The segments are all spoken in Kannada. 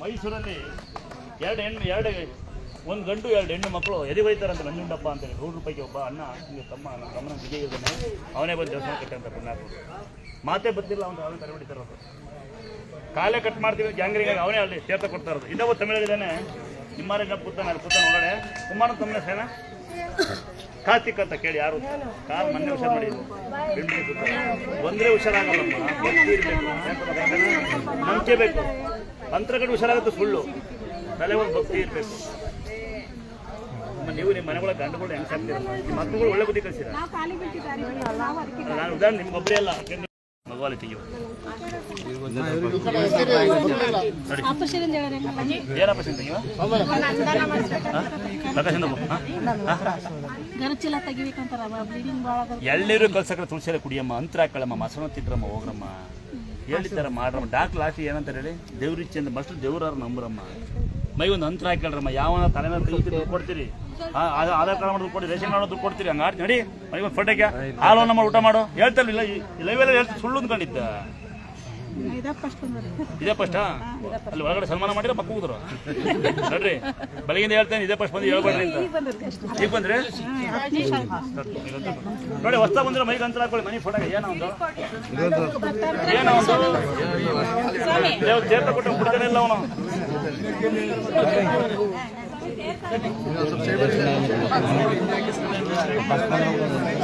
ಮೈಸೂರಲ್ಲಿ ಎರಡು ಹೆಣ್ಣು, ಎರಡು ಒಂದು ಗಂಡು, ಎರಡು ಹೆಣ್ಣು ಮಕ್ಕಳು ಎದೆ ಬೈತಾರಂತ ನಂಜುಂಡಪ್ಪ ಅಂತೇಳಿ. ನೂರು ರೂಪಾಯಿಗೆ ಒಬ್ಬ ಅಣ್ಣ ಹಿಂಗೆ ತಮ್ಮ ನನ್ನ ತಮ್ಮನ ವಿಜಯ ಇದ್ದಾನೆ ಅವನೇ ಬಂದು ದೇವಸ್ಥಾನ ಕಟ್ಟಂತ ಪುಣ್ಯಾತ್ಮ. ಮಾತೇ ಬರ್ತಿಲ್ಲ, ಅವ್ನು ಅವನೇ ತಲೆ ಅವರು ಕಾಲೇ ಕಟ್ ಮಾಡ್ತೀವಿ, ಗ್ಯಾಂಗ್ರಿಗೆ ಅವನೇ ಅಲ್ಲಿ ಸೇರ್ತ ಕೊಡ್ತಾ ಇರೋದು. ಇನ್ನೊಬ್ಬ ತಮಿಳಿದ್ದಾನೆ ನಿಮ್ಮಾರೆ ಕೂತಾನೆ ಅಲ್ಲಿ ಕೂತಾನೆ ಒಳಗಡೆ ಕುಮಾರ ತಮ್ಮನ ಸೇನಾ ಕಾರ್ತಿಕ್ ಅಂತ ಕೇಳಿ ಯಾರು? ಕಾರ್ ಮೊನ್ನೆ ಹುಷಾರು ಮಾಡಿದ್ರು ಒಂದೇ ಹುಷಾರಾಗಲ್ಲಮ್ಮ. ನಂಬಿಕೆ ಬೇಕು. ಮಂತ್ರಗಳು ಹುಷಾರಾಗುತ್ತೆ ಸುಳ್ಳು ತಲೆ ಒಂದು ಭಕ್ತಿ ಇರಬೇಕು. ನೀವು ನಿಮ್ಮ ಮನೆಗಳ ಗಂಡುಗಳು ಹೆಂಗೆ ಸಾಕ್ತೀರ? ನಿಮ್ಮ ಮಕ್ಕಳುಗಳು ಒಳ್ಳೆ ಬುದ್ಧಿ ಕಲಿಸಿರ ನಾನು ಉದಾಹರಣೆ ನಿಮ್ಗೊಬ್ಬರೇ ಅಲ್ಲ. ಮಗವಾಲಿ ತೆಗಿಯೋ. ನೋಡಿ. ಆಪರೇಷನ್ ಹೇಳಿದ್ರೆ ಏನಪ್ಪ ಚಿಂತೆ ನೀವು ಪ್ರಕಾಶಿಂದ ಗರಚಿಲ್ಲ ತೆಗಿಬೇಕಂತಾರ ಬ್ಲೀಡಿಂಗ್ ಭಾಳ ಎಳ್ನೀರು ಕಲ್ಸಕ್ರೆ ತುಳಸಿರ ಕುಡಿಯಮ್ಮ ಅಂತರ ಹಾಕಳಮ್ಮ ಮಸಣ ತಿಂದ್ರಮ್ಮ ಹೋಗ್ರಮ್ಮ. ಹೇಳಿದ್ದಾರ ಮಾಡ್ರಮ್ಮ ಡಾಕ್ಟರ್ ಲಾಸ್ಟ್ ಏನಂತ ಹೇಳಿ? ದೇವ್ರಿಚ್ಚಿ ಅಂತ ಮಸ್ಟ್ ದೇವ್ರಾರು ನಂಬ್ರಮ್ಮ. ಮೈ ಒಂದು ಅಂತರ ಹಾಕಳ್ರಮ್ಮ ಯಾವನ ತಲೆ ಮೇಲೆ ಕೈ ಇಟ್ಟು ಕೊಡ್ತೀರಿ? ಆಧಾರ್ ಕಾರ್ಡ್ ಮಾಡೋದು ಕೊಡಿ ರೇಷನ್ ಕಾರ್ಡ್ ದುಡ್ಡು ಕೊಡ್ತೀರಿ. ಹಂಗೆ ನಡಿ ಮೈ ಒಂದು ಫೋಟೋಗೆ ನಮ್ಮ ಊಟ ಮಾಡು. ಹೇಳ್ತಾರಲ್ಲ ಲೈವೆಲ್ಲ ಎಲ್ಲ ಸುಳ್ಳು ಅಂದ್ಕೊಂಡಿದ್ದ. ಇದ ಫಸ್ಟ್ ಬಂದ್ರೆ ಇದೇ ಫಸ್ಟ್ ಅಲ್ಲಿ ಒಳಗಡೆ ಸನ್ಮಾನ ಮಾಡಿದ್ರೆ ಪಕ್ಕ ಹೋದ್ರು. ನೋಡ್ರಿ ಬೆಳಗಿಂದ ಹೇಳ್ತೇನೆ ಇದೇ ಫಸ್ಟ್ ಬಂದು ಹೇಳ್ಬೇಡ್ರಿ ಅಂತ. ಈಗ ಬಂದ್ರೆ? ನೋಡಿ ಹೊಸ ಬಂದ್ರೆ ಮೈಗೆ ಅಂತರ ಹಾಕೊಳ್ಳಿ ಮನೆ ಫೋಟೋ ಏನೋ ಒಂದು. ಏನೋ ಒಂದು. ದೇವ್ರು ತೀರ್ಥ ಕೊಟ್ಟು ಬಿಡ್ತಾನೆ ಇಲ್ಲ ಅವನು.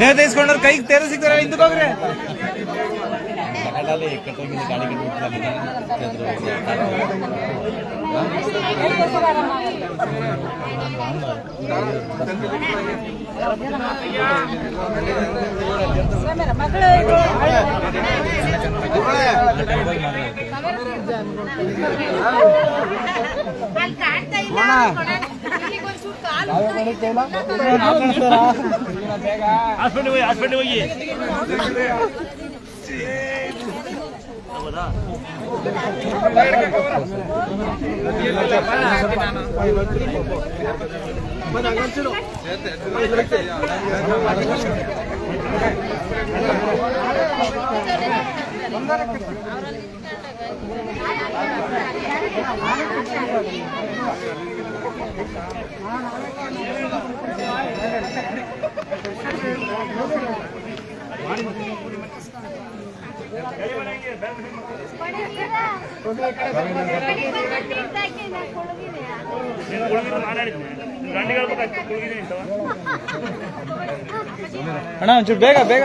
ನೇತ ಇಸ್ಕೊಂಡ್ರೆ ಕೈಗೆ ತೆರೆ ಸಿಗ್ತಾರೆ ಹಿಂದಕ್ಕೆ ಹೋಗ್ರಿ ಅಲ್ಲಿ ಕಾಣ್ತಾ ಇಲ್ಲ ಇಲ್ಲಿಗೊಂಚೂರು ಕಾಲು ಹಾಸ್ಪಿಟ್ಲಿಗೆ ಹೋಗಿ ಹಾಸ್ಪಿಟ್ಲಿಗೆ ಹೋಗಿ ಹೌದಾ ಅಣ್ಣ ಒಂಚೂರು ಬೇಗ ಬೇಗ.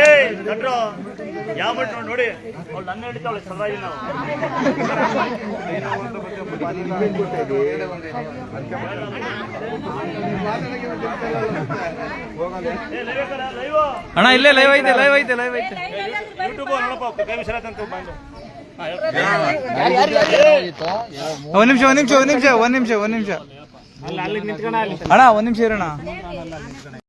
ಏಯ್ ನಟ್ರು ಯಾವ ಮಟ್ರು ನೋಡಿ? ಅವ್ಳು ನನ್ನ ಹಿಡಿತಾವಳೆ ಏ, ಹಾಕಣ, live. ಅಣ್ಣ ಇಲ್ಲೇ ಲೈವ್ ಐತೆ ಲೈವ್ ಐತೆ ಲೈವ್ ಐತೆ. ಯೂಟ್ಯೂಬ್ ನೋಡಪ್ಪ ಕೈ ವಿಶ್ರಾಂತಿ ಬಂದು. ಒಂದ್ ನಿಮಿಷ ಒಂದ್ ನಿಮಿಷ ಒಂದ್ ನಿಮಿಷ ಒಂದ್ ನಿಮಿಷ. ಒಂದ್ ನಿಮಿಷ ಅಣ್ಣ ಒಂದ್ ನಿಮಿಷ ಇರೋಣ